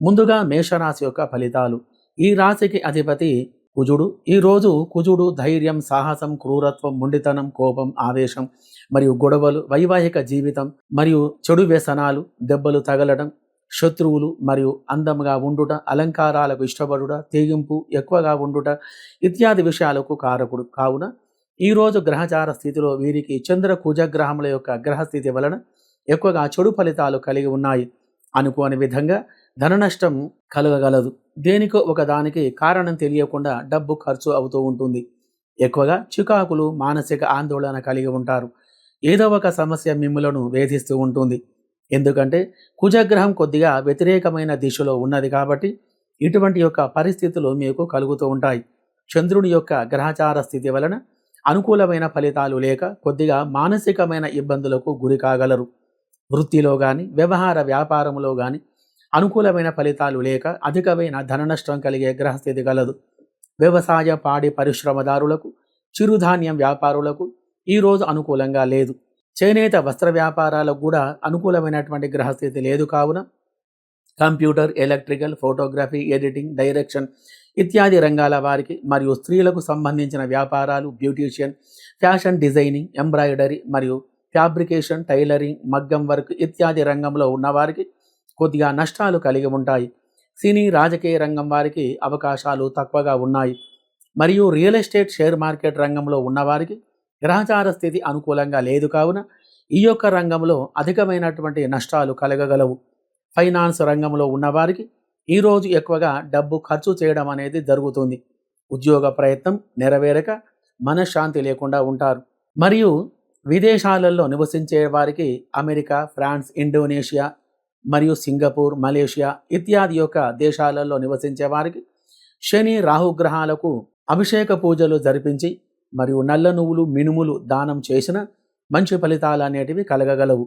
ముందుగా మేషరాశి యొక్క ఫలితాలు. ఈ రాశికి అధిపతి కుజుడు. ఈ రోజు కుజుడు ధైర్యం సాహసం క్రూరత్వం మొండితనం కోపం ఆవేశం మరియు గొడవలు వైవాహిక జీవితం మరియు చెడు వ్యసనాలు దెబ్బలు తగలడం శత్రువులు మరియు అందంగా ఉండుట అలంకారాలకు ఇష్టపడుట తెగింపు ఎక్కువగా ఉండుట ఇత్యాది విషయాలకు కారకుడు. కావున ఈరోజు గ్రహచార స్థితిలో వీరికి చంద్ర కుజగ్రహముల యొక్క గ్రహస్థితి వలన ఎక్కువగా చెడు ఫలితాలు కలిగి ఉన్నాయి. అనుకోని విధంగా ధన నష్టం కలగగలదు. దేనికో ఒకదానికి కారణం తెలియకుండా డబ్బు ఖర్చు అవుతూ ఉంటుంది. ఎక్కువగా చికాకులు మానసిక ఆందోళన కలిగి ఉంటారు. ఏదో ఒక సమస్య మిమ్ములను వేధిస్తూ ఉంటుంది. ఎందుకంటే కుజగ్రహం కొద్దిగా వ్యతిరేకమైన దిశలో ఉన్నది కాబట్టి ఇటువంటి యొక్క పరిస్థితులు మీకు కలుగుతూ ఉంటాయి. చంద్రుని యొక్క గ్రహచార స్థితి వలన అనుకూలమైన ఫలితాలు లేక కొద్దిగా మానసికమైన ఇబ్బందులకు గురి కాగలరు. వృత్తిలో కానీ వ్యవహార వ్యాపారంలో కానీ అనుకూలమైన ఫలితాలు లేక అధికమైన ధన నష్టం కలిగే గ్రహస్థితి గలదు. వ్యవసాయ పాడి పరిశ్రమదారులకు చిరుధాన్యం వ్యాపారులకు ఈరోజు అనుకూలంగా లేదు. చేనేత వస్త్ర వ్యాపారాలకు కూడా అనుకూలమైనటువంటి గ్రహస్థితి లేదు కావున computer electrical photography editing direction ఇత్యాది రంగాల వారికి మరియు స్త్రీలకు సంబంధించిన వ్యాపారాలు బ్యూటీషియన్ ఫ్యాషన్ డిజైనింగ్ ఎంబ్రాయిడరీ మరియు ఫ్యాబ్రికేషన్ టైలరింగ్ మగ్గం వర్క్ ఇత్యాది రంగంలో ఉన్నవారికి కొద్దిగా నష్టాలు కలిగి ఉంటాయి. సినీ రాజకీయ రంగం వారికి అవకాశాలు తక్కువగా ఉన్నాయి. మరియు రియల్ ఎస్టేట్ షేర్ మార్కెట్ రంగంలో ఉన్నవారికి గ్రహచార స్థితి అనుకూలంగా లేదు కావున ఈ యొక్క రంగంలో అధికమైనటువంటి నష్టాలు కలగగలవు. ఫైనాన్స్ రంగంలో ఉన్నవారికి ఈరోజు ఎక్కువగా డబ్బు ఖర్చు చేయడం అనేది జరుగుతుంది. ఉద్యోగ ప్రయత్నం నెరవేరక మనశ్శాంతి లేకుండా ఉంటారు. మరియు విదేశాలలో నివసించే వారికి అమెరికా ఫ్రాన్స్ ఇండోనేషియా మరియు సింగపూర్ మలేషియా ఇత్యాది యొక్క దేశాలలో నివసించే వారికి శని రాహుగ్రహాలకు అభిషేక పూజలు జరిపించి మరియు నల్ల నువ్వులు మినుములు దానం చేసిన మంచి ఫలితాలు అనేటివి కలగగలవు.